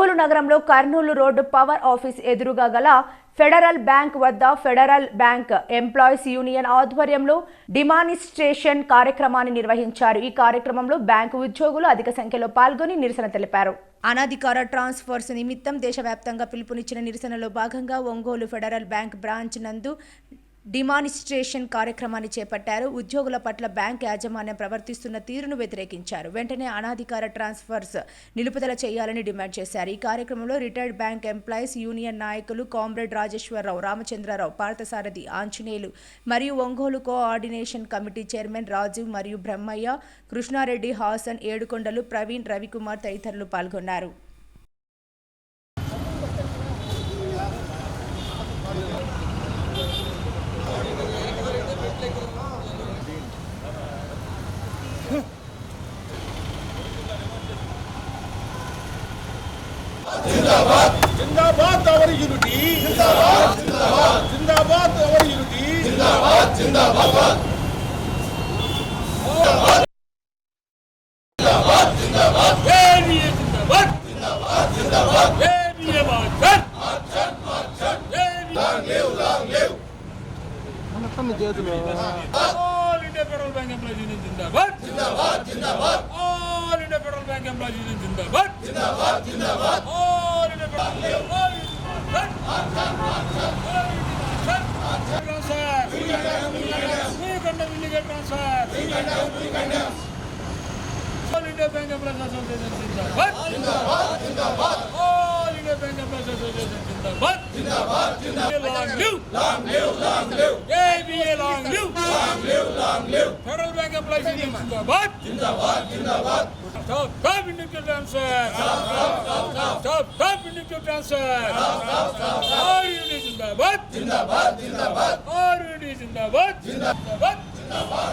ఒంగోలు నగరంలో Kurnool road power office ఎదురుగా గల ఫెడరల్ బ్యాంక్ వద్ద ఫెడరల్ బ్యాంక్ ఎంప్లాయీస్ యూనియన్ ఆధ్వర్యంలో డిమానిస్ట్రేషన్ కార్యక్రమాన్ని నిర్వహించారు. ఈ కార్యక్రమంలో బ్యాంకు ఉద్యోగులు అధిక సంఖ్యలో పాల్గొని నిరసన తెలిపారు. అనధికార ట్రాన్స్ఫర్స్ నిమిత్తం దేశవ్యాప్తంగా పిలుపునిచ్చిన నిరసనలో భాగంగా ఒంగోలు ఫెడరల్ బ్యాంక్ బ్రాంచ్ నందు డిమానిస్ట్రేషన్ కార్యక్రమాన్ని చేపట్టారు. ఉద్యోగుల పట్ల బ్యాంక్ యాజమాన్యం ప్రవర్తిస్తున్న తీరును వ్యతిరేకించారు. వెంటనే అనాధికార ట్రాన్స్ఫర్స్ నిలుపుదల చేయాలని డిమాండ్ చేశారు. ఈ కార్యక్రమంలో రిటైర్డ్ బ్యాంక్ ఎంప్లాయీస్ యూనియన్ నాయకులు కామ్రేడ్ రాజేశ్వరరావు రామచంద్రరావు పార్థసారథి ఆంజనేయులు మరియు Ongole coordination committee chairman Rajiv మరియు బ్రహ్మయ్య కృష్ణారెడ్డి హాసన్ ఏడుకొండలు ప్రవీణ్ రవికుమార్ తదితరులు పాల్గొన్నారు. ஜிந்தாபாத் அவர் யூனிட்டி ஜிந்தாபாத் ஜிந்தாபாத். ஜிந்தாபாத் அவர் யூனிட்டி ஜிந்தாபாத் ஜிந்தாபாத். ஜிந்தாபாத் ஜிந்தாபாத். வேணிய ஜிந்தாபாத். ஜிந்தாபாத் ஜிந்தாபாத். வேணிய மாற்றன். மாற்றன் மாற்றன். வேணிய லாங் லிவ் லாங் லிவ் మనకన్న చేతులు all India federal bank employees union జిందాబాద్ జిందాబాద్ జిందాబాద్ all India federal bank employees union జిందాబాద్ జిందాబాద్ జిందాబాద్ All India All India Long live. Long live. Long live. ABA long live. Long live. Long live. Federal Bank Employees Zindabad. Stop, stop nuclear bomb, sir. Stop, stop, stop, stop. Stop, stop nuclear bomb, sir. Stop, stop, stop, stop. Our unit is in the what? In the what? In the what? Our unit is in what? In the what? In the what?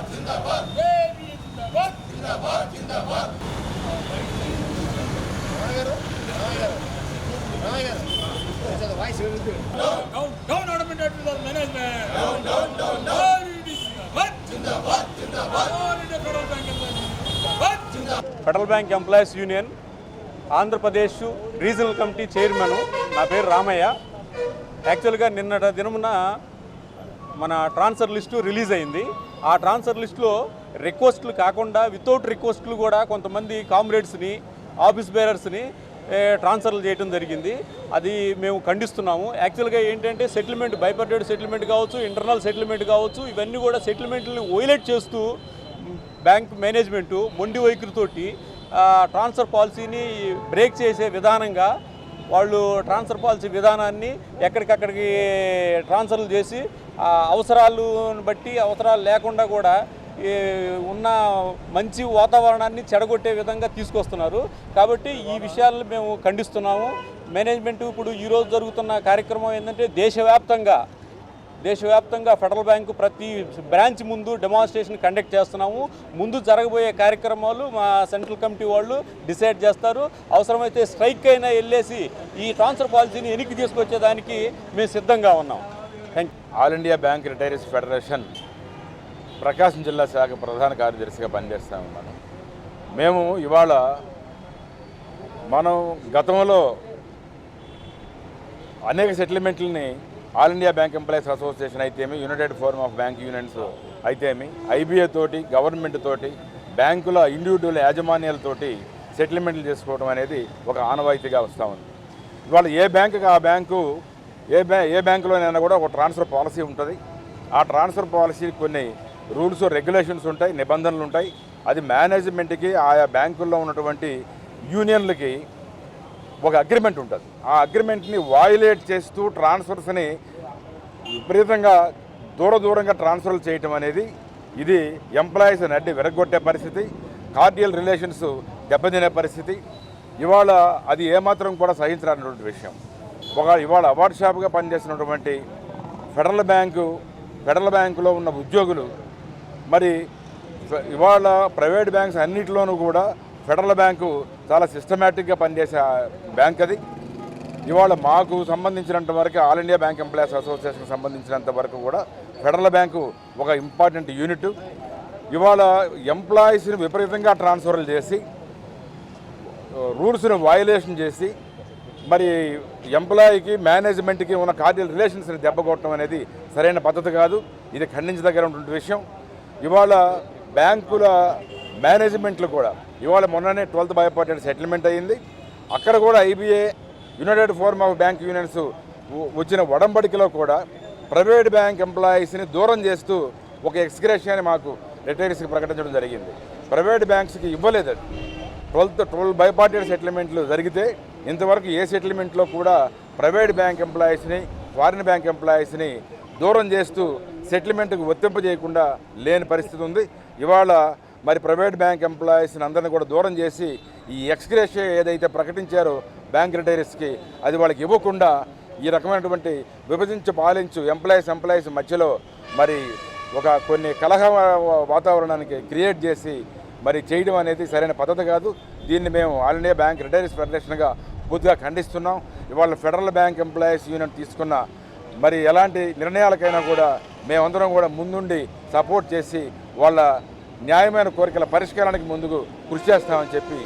Federal bank employees union Andhra Pradesh regional committee chairman నా పేరు రామయ్య. యాక్చువల్గా నిన్నటి దినమున మన transfer list release అయింది. ఆ transfer లిస్టులో రిక్వెస్ట్లు కాకుండా వితౌట్ రిక్వెస్ట్లు కూడా కొంతమంది కామ్రేడ్స్ని ఆఫీస్ బేరర్స్ని ట్రాన్స్ఫర్లు చేయడం జరిగింది. అది మేము ఖండిస్తున్నాము. యాక్చువల్గా ఏంటంటే సెటిల్మెంట్ బైపర్టెడ్ సెటిల్మెంట్ కావచ్చు ఇంటర్నల్ సెటిల్మెంట్ కావచ్చు ఇవన్నీ కూడా సెటిల్మెంట్ని వైలెట్ చేస్తూ బ్యాంక్ మేనేజ్మెంటు మొండి వైఖరితోటి ట్రాన్స్ఫర్ పాలసీని బ్రేక్ చేసే విధానంగా వాళ్ళు ట్రాన్స్ఫర్ పాలసీ విధానాన్ని ఎక్కడికక్కడికి ట్రాన్స్ఫర్లు చేసి అవసరాలను బట్టి అవసరాలు లేకుండా కూడా ఈ ఉన్న మంచి వాతావరణాన్ని చెడగొట్టే విధంగా తీసుకొస్తున్నారు. కాబట్టి ఈ విషయాలను మేము ఖండిస్తున్నాము. మేనేజ్మెంట్ ఇప్పుడు ఈరోజు జరుగుతున్న కార్యక్రమం ఏంటంటే దేశవ్యాప్తంగా దేశవ్యాప్తంగా ఫెడరల్ బ్యాంకు ప్రతి బ్రాంచ్ ముందు డెమాన్స్ట్రేషన్ కండక్ట్ చేస్తున్నాము. ముందు జరగబోయే కార్యక్రమాలు మా సెంట్రల్ కమిటీ వాళ్ళు డిసైడ్ చేస్తారు. అవసరమైతే స్ట్రైక్ అయినా వెళ్ళేసి ఈ ట్రాన్స్ఫర్ పాలసీని వెనక్కి తీసుకొచ్చేదానికి మేము సిద్ధంగా ఉన్నాం. Thank all India bank retirees federation Prakasam జిల్లా శాఖ ప్రధాన కార్యదర్శిగా పనిచేస్తాము మనం. మేము ఇవాళ మనం గతంలో అనేక సెటిల్మెంట్లని all India bank employees association అయితేమి united forum of bank unions అయితేమి ఐబీఏ తోటి గవర్నమెంట్ తోటి బ్యాంకుల ఇండివిజువల్ యాజమాన్యాలతోటి సెటిల్మెంట్లు చేసుకోవడం అనేది ఒక ఆనవాయితీగా వస్తూ ఉంది. ఇవాళ ఏ బ్యాంకుకి ఆ బ్యాంకు ఏ బ్యా ఏ బ్యాంకులోనైనా కూడా ఒక ట్రాన్స్ఫర్ పాలసీ ఉంటుంది. ఆ ట్రాన్స్ఫర్ పాలసీ కొన్ని రూల్స్ రెగ్యులేషన్స్ ఉంటాయి నిబంధనలు ఉంటాయి. అది మేనేజ్మెంట్కి ఆయా బ్యాంకుల్లో ఉన్నటువంటి యూనియన్లకి ఒక అగ్రిమెంట్ ఉంటుంది. ఆ అగ్రిమెంట్ని వాయులేట్ చేస్తూ ట్రాన్స్ఫర్స్ని విపరీతంగా దూర దూరంగా ట్రాన్స్ఫర్లు చేయటం అనేది ఇది ఎంప్లాయీస్ నడ్డి విరగొట్టే పరిస్థితి కార్డియల్ రిలేషన్స్ దెబ్బతినే పరిస్థితి. ఇవాళ అది ఏమాత్రం కూడా సహించరానటువంటి విషయం. ఒక ఇవాళ అవార్డ్ షాప్గా పనిచేస్తున్నటువంటి ఫెడరల్ బ్యాంకు ఫెడరల్ బ్యాంకులో ఉన్న ఉద్యోగులు మరి ఇవాళ ప్రైవేట్ బ్యాంక్స్ అన్నిటిలోనూ కూడా ఫెడరల్ బ్యాంకు చాలా సిస్టమేటిక్గా పనిచేసే బ్యాంక్ అది. ఇవాళ మాకు సంబంధించినంత వరకు ఆల్ ఇండియా బ్యాంక్ ఎంప్లాయీస్ అసోసియేషన్కి సంబంధించినంత వరకు కూడా ఫెడరల్ బ్యాంకు ఒక ఇంపార్టెంట్ యూనిట్ ఇవాళ ఎంప్లాయీస్ని విపరీతంగా ట్రాన్స్ఫర్లు చేసి రూల్స్ని వయలేషన్ చేసి మరి ఎంప్లాయీకి మేనేజ్మెంట్కి ఉన్న కార్డియల్ రిలేషన్స్ని దెబ్బకొట్టడం అనేది సరైన పద్ధతి కాదు. ఇది ఖండించదగినటువంటి విషయం. ఇవాళ బ్యాంకుల మేనేజ్మెంట్లు కూడా. ఇవాళ మొన్ననే ట్వెల్త్ బయోపార్టీ సెటిల్మెంట్ అయ్యింది. అక్కడ కూడా IBA united forum of bank unions వచ్చిన ఒడంబడికలో కూడా ప్రైవేట్ బ్యాంక్ ఎంప్లాయీస్ని దూరం చేస్తూ ఒక ఎక్స్గ్రేషియాని మాకు రిటైర్స్కి ప్రకటించడం జరిగింది. ప్రైవేట్ బ్యాంక్స్కి ఇవ్వలేదు అది. ట్వెల్త్ ట్వెల్వ్ బైపార్టీ సెటిల్మెంట్లు జరిగితే ఇంతవరకు ఏ సెటిల్మెంట్లో కూడా ప్రైవేట్ బ్యాంక్ ఎంప్లాయీస్ని ఫారిన్ బ్యాంక్ ఎంప్లాయీస్ని దూరం చేస్తూ సెటిల్మెంట్కు వర్తింపజేయకుండా లేని పరిస్థితి ఉంది. ఇవాళ మరి ప్రైవేట్ బ్యాంక్ ఎంప్లాయీస్ని అందరిని కూడా దూరం చేసి ఈ ఎక్స్గ్రేషియా ఏదైతే ప్రకటించారో బ్యాంక్ రిటైరీస్కి అది వాళ్ళకి ఇవ్వకుండా ఈ రకమైనటువంటి విభజించు పాలించు ఎంప్లాయీస్ ఎంప్లాయీస్ మధ్యలో మరి ఒక కొన్ని కలహ వాతావరణానికి క్రియేట్ చేసి మరి చేయడం అనేది సరైన పద్ధతి కాదు. దీన్ని మేము ఆల్ ఇండియా బ్యాంక్ రిటైరీస్ ఫెడరేషన్గా పూర్తిగా ఖండిస్తున్నాం. ఇవాళ ఫెడరల్ బ్యాంక్ ఎంప్లాయీస్ యూనియన్ తీసుకున్న మరి ఎలాంటి నిర్ణయాలకైనా కూడా మేమందరం కూడా ముందుండి సపోర్ట్ చేసి వాళ్ళ న్యాయమైన కోరికల పరిష్కారానికి ముందుకు కృషి చేస్తామని చెప్పి